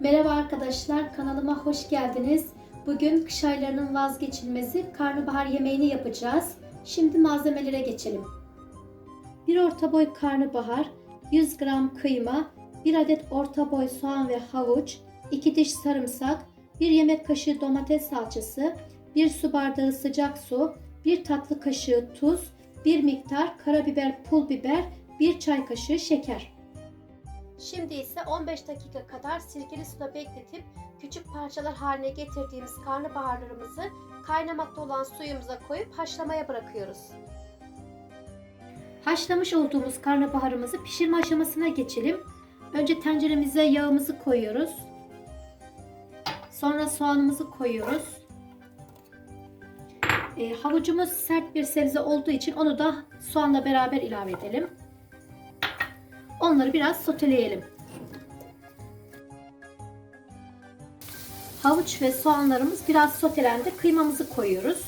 Merhaba arkadaşlar, kanalıma hoş geldiniz. Bugün kış aylarının vazgeçilmezi karnabahar yemeğini yapacağız. Şimdi malzemelere geçelim. 1 orta boy karnabahar, 100 gram kıyma, 1 adet orta boy soğan ve havuç, 2 diş sarımsak, 1 yemek kaşığı domates salçası, 1 su bardağı sıcak su, 1 tatlı kaşığı tuz, 1 miktar karabiber, pul biber, 1 çay kaşığı şeker. Şimdi ise 15 dakika kadar sirkeli suda bekletip küçük parçalar haline getirdiğimiz karnabaharlarımızı kaynamakta olan suyumuza koyup haşlamaya bırakıyoruz. Haşlamış olduğumuz karnabaharımızı pişirme aşamasına geçelim. Önce tenceremize yağımızı koyuyoruz. Sonra soğanımızı koyuyoruz. E, havucumuz sert bir sebze olduğu için onu da soğanla beraber ilave edelim. Onları biraz soteleyelim. Havuç ve soğanlarımız biraz sotelendi. Kıymamızı koyuyoruz.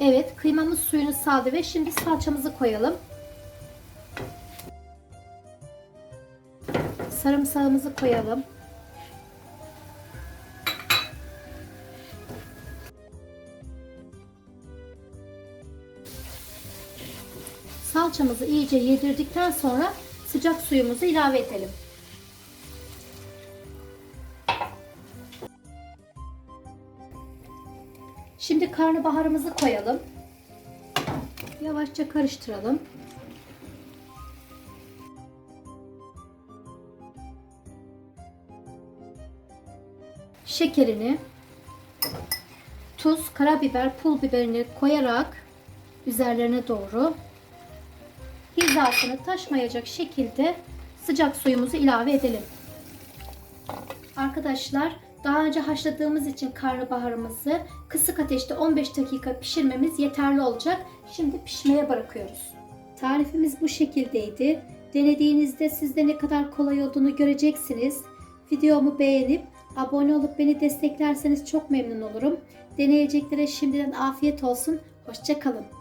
Evet, kıymamız suyunu saldı ve şimdi salçamızı koyalım. Sarımsağımızı koyalım. Salçamızı iyice yedirdikten sonra sıcak suyumuzu ilave edelim. Şimdi karnabaharımızı koyalım. Yavaşça karıştıralım. Şekerini, tuz, karabiber, pul biberini koyarak üzerlerine doğru hizasını taşmayacak şekilde sıcak suyumuzu ilave edelim. Arkadaşlar daha önce haşladığımız için karnabaharımızı kısık ateşte 15 dakika pişirmemiz yeterli olacak. Şimdi pişmeye bırakıyoruz. Tarifimiz bu şekildeydi. Denediğinizde sizde ne kadar kolay olduğunu göreceksiniz. Videomu beğenip abone olup beni desteklerseniz çok memnun olurum. Deneyeceklere şimdiden afiyet olsun. Hoşçakalın.